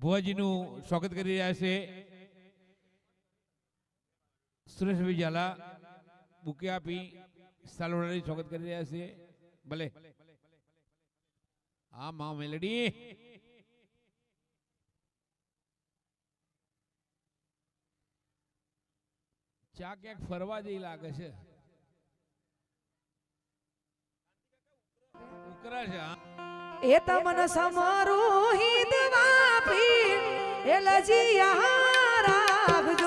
ભુવાજીનું સ્વાગત કરી રહ્યા છે. સુરેશભાઈ ઝાલા બુકે આપી, સાલોડાની સ્વાગત કરી રહ્યા છે. ભલે. હા, મા મેલડી. ચા ક્યાંક ફરવા જેવી લાગે છે. ઉકરા છે, હા. એ તમન સમરોહિત વાપી એ લજિયા રાખજો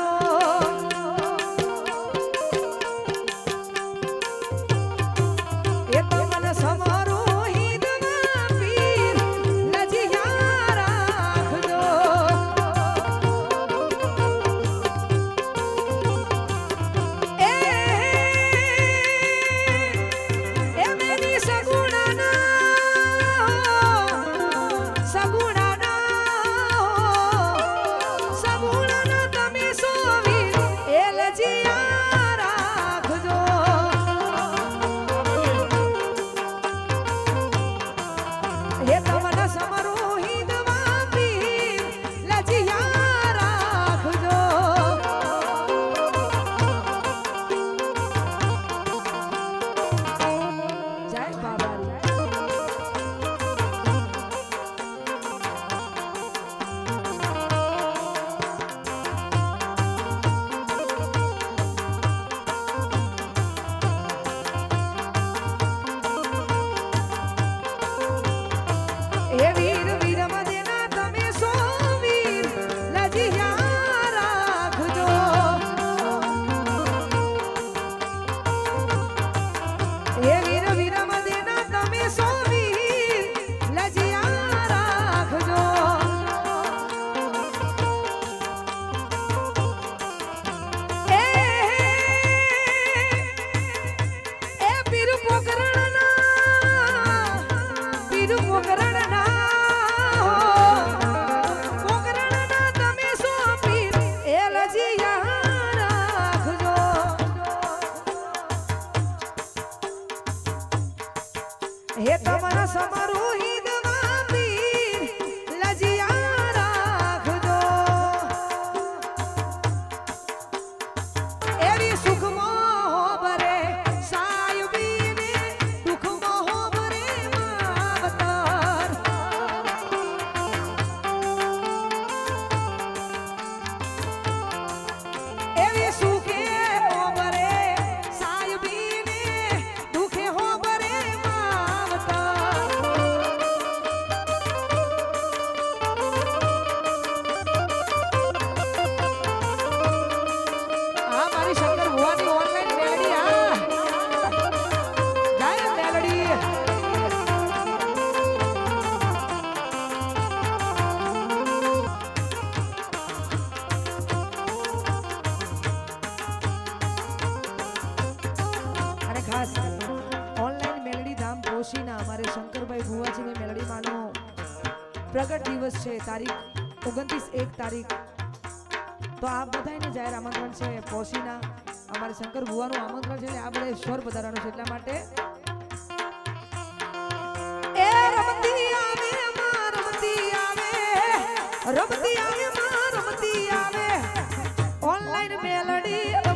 હે તમારા પ્રગટ દિવસ છે, તારીખ ઓગણત્રીસ એક તારીખ. તો આ બધાને જાહેર આમંત્રણ છે પોશીના, અમારે શંકર ભુવાનું આમંત્રણ છે આ બધા સ્વર વધારવાનું છે એટલા માટે. રમતી આવે ઓનલાઈન મેલડી